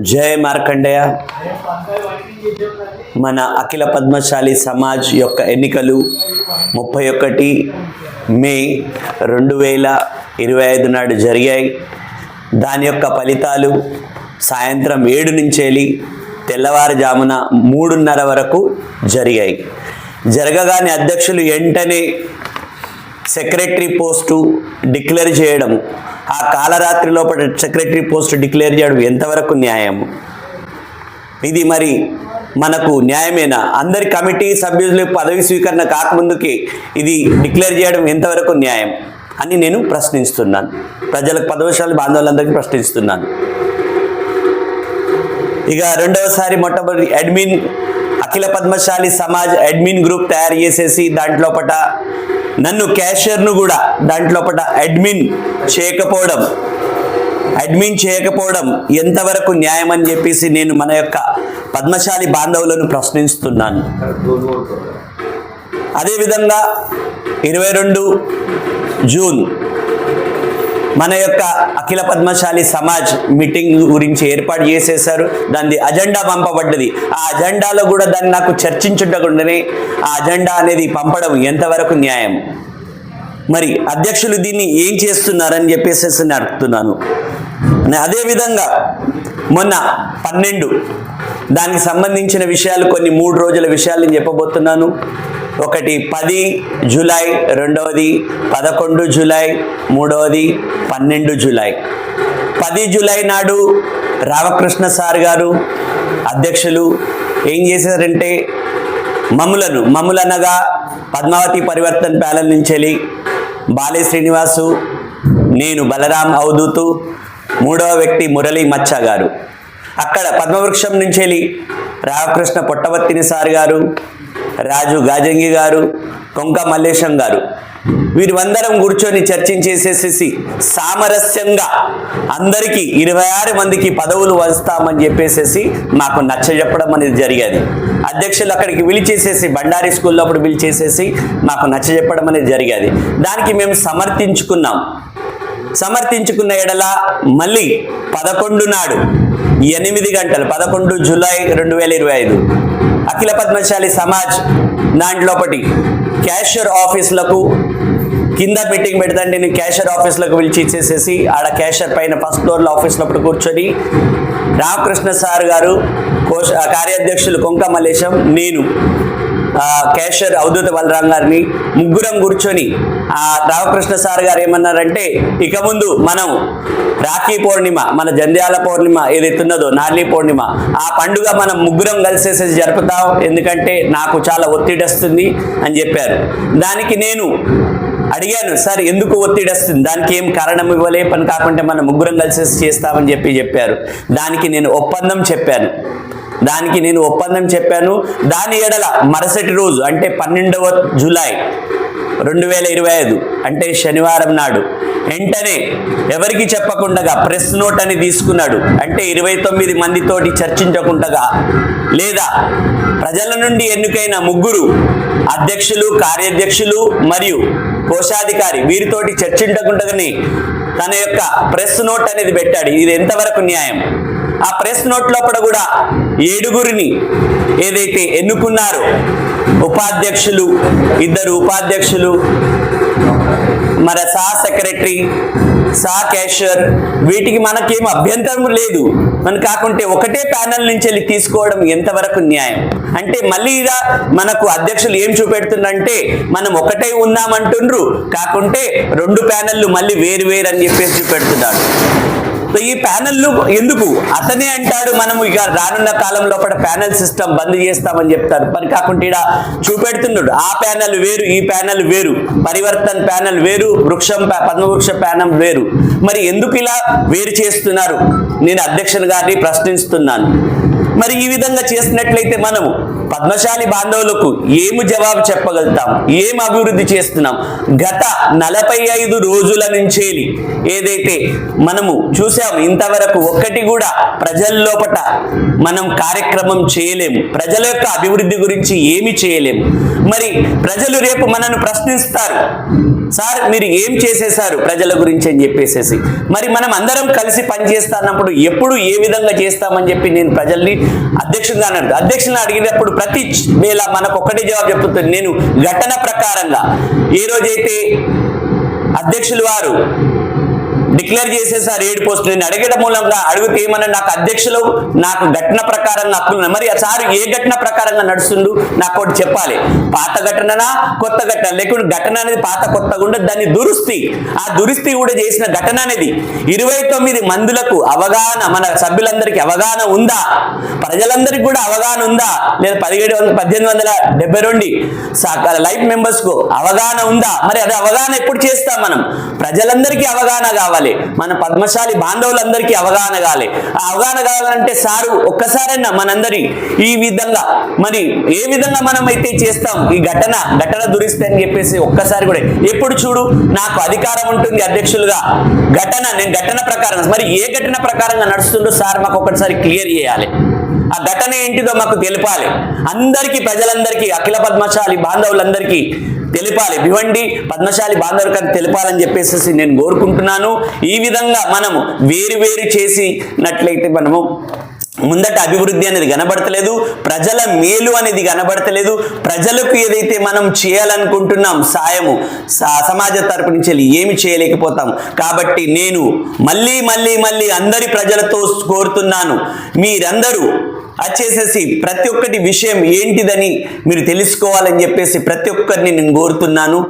జయ మార్కండేయ. మన అఖిల పద్మశాలి సమాజ్ యొక్క ఎన్నికలు ముప్పై ఒకటి మే రెండు వేల ఇరవై ఐదు నాడు జరిగాయి. దాని యొక్క ఫలితాలు సాయంత్రం ఏడు నుంచేలి తెల్లవారుజామున మూడున్నర వరకు జరిగాయి. జరగగానే అధ్యక్షులు వెంటనే సెక్రటరీ పోస్టు డిక్లేర్ చేయడం ఆ కాలరాత్రి లోపల సెక్రటరీ పోస్ట్ డిక్లేర్ చేయడం ఎంతవరకు న్యాయము ఇది మరి మనకు న్యాయమేనా? అందరి కమిటీ సభ్యులు పదవి స్వీకరణ కాకముందుకి ఇది డిక్లేర్ చేయడం ఎంతవరకు న్యాయం అని నేను ప్రశ్నిస్తున్నాను. ప్రజలకు పదవశాలు బాంధవులందరికీ ప్రశ్నిస్తున్నాను. ఇక రెండవసారి మొట్టమొదటి admin Akhila Padmashali Samaj admin group తయారు చేసేసి దాంట్లోపట నన్ను క్యాషియర్ను కూడా దాంట్లోపట అడ్మిన్ చేయకపోవడం అడ్మిన్ చేయకపోవడం ఎంతవరకు న్యాయం అని చెప్పేసి నేను మన యొక్క పద్మశాలి బాంధవులను ప్రశ్నిస్తున్నాను. అదేవిధంగా ఇరవై రెండు జూన్ మన యొక్క అఖిల పద్మశాలి సమాజ్ మీటింగ్ గురించి ఏర్పాటు చేసేసారు దాని అజెండా పంపబడ్డది. ఆ అజెండాలో కూడా దాన్ని నాకు చర్చించుండకుండానే ఆ అజెండా అనేది పంపడం ఎంతవరకు న్యాయం? మరి అధ్యక్షులు దీన్ని ఏం చేస్తున్నారని చెప్పేసి నేను అడుగుతున్నాను. అదేవిధంగా మొన్న పన్నెండు దానికి సంబంధించిన విషయాలు కొన్ని మూడు రోజుల విషయాలు నేను చెప్పబోతున్నాను. ఒకటి పది జూలై రెండవది పదకొండు జూలై మూడవది పన్నెండు జూలై. పది జూలై నాడు రామకృష్ణ సార్ గారు అధ్యక్షులు ఏం చేశారంటే మమ్ములను మమ్ములనగా పద్మావతి పరివర్తన్ ప్యాలెల్ నుంచి వెళ్ళి బాలే శ్రీనివాసు నేను బలరాం అవధూతు మూడవ వ్యక్తి మురళీ మచ్చ గారు. అక్కడ పద్మవృక్షం నుంచి వెళ్ళి రామకృష్ణ పొట్టవత్తిని సార్ గారు రాజు గాజంగి గారు కొంక మల్లేశం గారు. వీరందరం కూర్చొని చర్చించేసేసేసి సామరస్యంగా అందరికీ ఇరవై ఆరు మందికి పదవులు వస్తామని చెప్పేసేసి మాకు నచ్చ చెప్పడం అనేది జరిగేది. అధ్యక్షులు అక్కడికి పిలిచేసేసి బండారి స్కూల్లో అప్పుడు పిలిచేసేసి మాకు నచ్చ చెప్పడం అనేది జరిగేది. దానికి మేము సమర్థించుకున్నాం. సమర్థించుకున్న ఎడల మళ్ళీ పదకొండు నాడు ఎనిమిది గంటలు పదకొండు జూలై రెండు వేల ఇరవై ఐదు. అఖిల పద్మశాలి సమాజ్ దాంట్లోపటి క్యాషియర్ ఆఫీసులకు కింద మీటింగ్ పెడతండి. నేను క్యాషియర్ ఆఫీస్లోకి పిలిచి ఇచ్చేసేసి ఆడ క్యాషియర్ పైన ఫస్ట్ ఫ్లోర్లో ఆఫీస్లో అప్పుడు కూర్చొని రామకృష్ణ సార్ గారు కోశ కార్యాధ్యక్షులు కొంక మల్లేశం నేను కేషర్ అవధూత బలరాం గారిని ముగ్గురం కూర్చొని ఆ రామకృష్ణ సార్ గారు ఏమన్నారంటే ఇక ముందు మనం రాఖీ పౌర్ణిమ మన జంధ్యాల పౌర్ణిమ ఏదైతే ఉన్నదో నార్లీ పౌర్ణిమ ఆ పండుగ మనం ముగ్గురం కలిసేసేసి జరుపుతాం ఎందుకంటే నాకు చాలా ఒత్తిడి వస్తుంది అని చెప్పారు. దానికి నేను అడిగాను సార్ ఎందుకు ఒత్తిడి వస్తుంది దానికి ఏం కారణం ఇవ్వలే? పని కాకుంటే మనం ముగ్గురం కలిసేసి చేస్తామని చెప్పి చెప్పారు. దానికి నేను ఒప్పందం చెప్పాను. దానికి నేను ఒప్పందం చెప్పాను. దాని ఎడల మరుసటి రోజు అంటే పన్నెండవ జూలై రెండు వేల ఇరవై ఐదు అంటే శనివారం నాడు వెంటనే ఎవరికి చెప్పకుండా ప్రెస్ నోట్ అని తీసుకున్నాడు. అంటే ఇరవై తొమ్మిది మందితోటి చర్చించకుండా లేదా ప్రజల నుండి ఎన్నికైన ముగ్గురు అధ్యక్షులు కార్యాధ్యక్షులు మరియు కోశాధికారి వీరితోటి చర్చించకుండానే తన యొక్క ప్రెస్ నోట్ అనేది పెట్టాడు. ఇది ఎంతవరకు న్యాయం? ఆ ప్రెస్ నోట్ లోపల కూడా ఏడుగురిని ఏదైతే ఎన్నుకున్నారో ఉపాధ్యక్షులు ఇద్దరు ఉపాధ్యక్షులు మరి సహ సెక్రటరీ సా క్యాషియర్ వీటికి మనకేం అభ్యంతరం లేదు. మన కాకుంటే ఒకటే ప్యానల్ నుంచి వెళ్ళి తీసుకోవడం ఎంతవరకు న్యాయం? అంటే మళ్ళీ ఇక మనకు అధ్యక్షులు ఏం చూపెడుతుందంటే మనం ఒకటే ఉన్నామంటుండ్రు కాకుంటే రెండు ప్యానెళ్ళు మళ్ళీ వేరు వేరు అని చెప్పేసి చూపెడుతున్నాడు సో ఈ ప్యానెల్లు ఎందుకు? అతనే అంటాడు మనం ఇక రానున్న కాలం లోపల ప్యానెల్ సిస్టమ్ బంద్ చేస్తామని చెప్తారు మరి కాకుండా ఈడ చూపెడుతున్నాడు ఆ ప్యానెల్ వేరు ఈ ప్యానెల్ వేరు పరివర్తన్ ప్యానెల్ వేరు వృక్షం ప్యా- పద్మవృక్ష ప్యానెల్ వేరు. మరి ఎందుకు ఇలా వేరు చేస్తున్నారు? నేను అధ్యక్షుని గారిని ప్రశ్నిస్తున్నాను. మరి ఈ విధంగా చేసినట్లయితే మనము పద్మశాలి బాంధవులకు ఏమి జవాబు చెప్పగలుగుతాం? ఏం అభివృద్ధి చేస్తున్నాం? గత నలభై ఐదు రోజుల నుంచేని ఏదైతే మనము చూసాం ఇంతవరకు ఒక్కటి కూడా ప్రజల్లోపట మనం కార్యక్రమం చేయలేము. ప్రజల యొక్క అభివృద్ధి గురించి ఏమి చేయలేము. మరి ప్రజలు రేపు మనను ప్రశ్నిస్తారు. సార్ మీరు ఏం చేసేసారు ప్రజల గురించి అని చెప్పేసేసి? మరి మనం అందరం కలిసి పనిచేస్తున్నప్పుడు ఎప్పుడు ఏ విధంగా చేస్తామని చెప్పి నేను ప్రజల్ని అధ్యక్షుడిగా అన్నాడు. అధ్యక్షులను అడిగినప్పుడు ప్రతి వేళ మనకు ఒక్కటే జవాబు చెప్తుంది నేను ఘటన ప్రకారంగా ఏ రోజైతే అధ్యక్షులు వారు డిక్లేర్ చేసేసారు ఏడు పోస్టులు నేను అడిగడం మూలంగా అడిగితే ఏమన్నా నాకు అధ్యక్షులు నాకు ఘటన ప్రకారంగా హక్కులు మరి సార్ ఏ ఘటన ప్రకారంగా నడుస్తుండు? నాకు ఒకటి చెప్పాలి. పాత ఘటననా కొత్త ఘటన? లేకుంటే ఘటన అనేది పాత కొత్తగా ఉండదు. దాన్ని దురుస్తి. ఆ దురుస్తి కూడా చేసిన ఘటన అనేది ఇరవై తొమ్మిది మందులకు అవగాహన మన సభ్యులందరికీ అవగాహన ఉందా? ప్రజలందరికీ కూడా అవగాహన ఉందా? లేదా పదిహేడు వందల పద్దెనిమిది వందల డెబ్బై రెండు లైఫ్ మెంబర్స్కు అవగాహన ఉందా? మరి అది అవగాహన ఎప్పుడు చేస్తాం మనం? ప్రజలందరికీ అవగాహన కావాలి. మన పద్మశాలి బాంధవులందరికీ అవగాహన కావాలి. ఆ అవగాహన కావాలంటే సారు ఒక్కసారైనా మనందరి ఈ విధంగా మరి ఏ విధంగా మనం అయితే చేస్తాం ఈ ఘటన ఘటన దురిస్తే అని చెప్పేసి ఒక్కసారి కూడా ఎప్పుడు చూడు నాకు అధికారం ఉంటుంది అధ్యక్షులుగా. ఘటన నేను ఘటన ప్రకారం మరి ఏ ఘటన ప్రకారంగా నడుస్తుండో సార్ మాకు ఒకటిసారి క్లియర్ చేయాలి. ఆ ఘటన ఏంటిదో మాకు తెలిపాలి. అందరికీ ప్రజలందరికీ అఖిల పద్మశాలి బాంధవులందరికీ తెలిపాలి. భివండి పద్మశాలి బాంధవులకు తెలిపాలని చెప్పేసి నేను కోరుకుంటున్నాను. ఈ విధంగా మనము వేరు వేరు చేసినట్లయితే మనము ముందట అభివృద్ధి అనేది కనబడతలేదు. ప్రజల మేలు అనేది కనబడతలేదు. ప్రజలకు ఏదైతే మనం చేయాలనుకుంటున్నాం సాయము సమాజ తరపు నుంచి ఏమి చేయలేకపోతాం. కాబట్టి నేను మళ్ళీ మళ్ళీ మళ్ళీ అందరి ప్రజలతో కోరుతున్నాను. మీరందరూ వచ్చేసేసి ప్రతి ఒక్కటి విషయం ఏంటిదని మీరు తెలుసుకోవాలని చెప్పేసి ప్రతి ఒక్కరిని నేను కోరుతున్నాను.